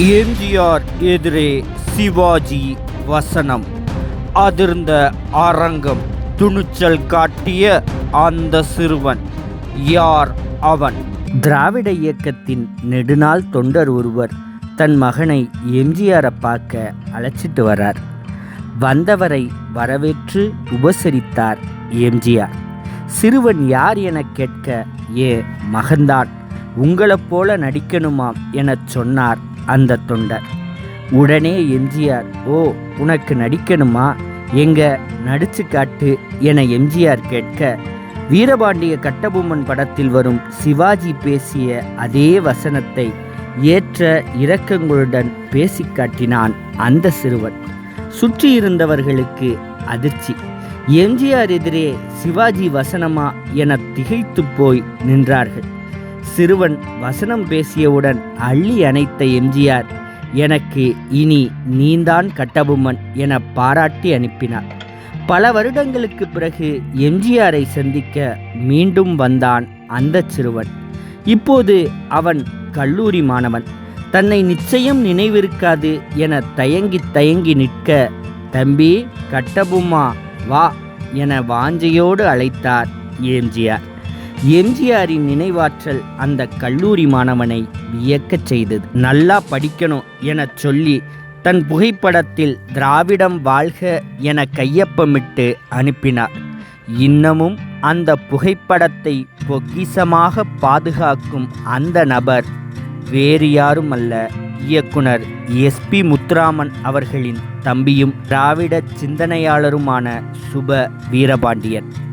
எம்ஜிஆர் எதிரே சிவாஜி வசனம். அதிர்ந்த அரங்கம் துணிச்சல் காட்டிய அந்த சிறுவன் யார் அவன்? திராவிட இயக்கத்தின் நெடுநாள் தொண்டர் ஒருவர் தன் மகனை எம்ஜிஆரை பார்க்க அழைச்சிட்டு வரார். வந்தவரை வரவேற்று உபசரித்தார் எம்ஜிஆர். சிறுவன் யார் என கேட்க ஏ மகன்தான். உங்களைப் போல நடிக்கணுமாம் எனச் சொன்னார் அந்த தொண்டர். உடனே எம்ஜிஆர் ஓ உனக்கு நடிக்கணுமா? எங்க நடிச்சு காட்டு என எம்ஜிஆர் கேட்க வீரபாண்டிய கட்டபொம்மன் படத்தில் வரும் சிவாஜி பேசிய அதே வசனத்தை ஏற்ற இரக்கங்களுடன் பேசிக் காட்டினான் அந்த சிறுவன். சுற்றியிருந்தவர்களுக்கு அதிர்ச்சி. எம்ஜிஆர் எதிரே சிவாஜி வசனமா என திகைத்து போய் நின்றார்கள். சிறுவன் வசனம் பேசியவுடன் அள்ளி அணைத்த எம்ஜிஆர் எனக்கு இனி நீந்தான் கட்டபொம்மன் என பாராட்டி அனுப்பினார். பல வருடங்களுக்கு பிறகு எம்ஜிஆரை சந்திக்க மீண்டும் வந்தான் அந்த சிறுவன். இப்போது அவன் கல்லூரி மாணவன். தன்னை நிச்சயம் நினைவிருக்காது என தயங்கி தயங்கி நிற்க தம்பி கட்டபொம்மா வா என வாஞ்சையோடு அழைத்தார் எம்ஜிஆர். எம்ஜிஆரின் நினைவாற்றல் அந்த கல்லூரி மாணவனை வியக்கச் செய்தது. நல்லா படிக்கணும் எனச் சொல்லி தன் புகைப்படத்தில் திராவிடம் வாழ்க என கையொப்பமிட்டு அனுப்பினார். இன்னமும் அந்த புகைப்படத்தை பொக்கிசமாக பாதுகாக்கும் அந்த நபர் வேறு யாரும் அல்ல இயக்குனர் எஸ்பி முத்துராமன் அவர்களின் தம்பியும் திராவிட சிந்தனையாளருமான சுப வீரபாண்டியன்.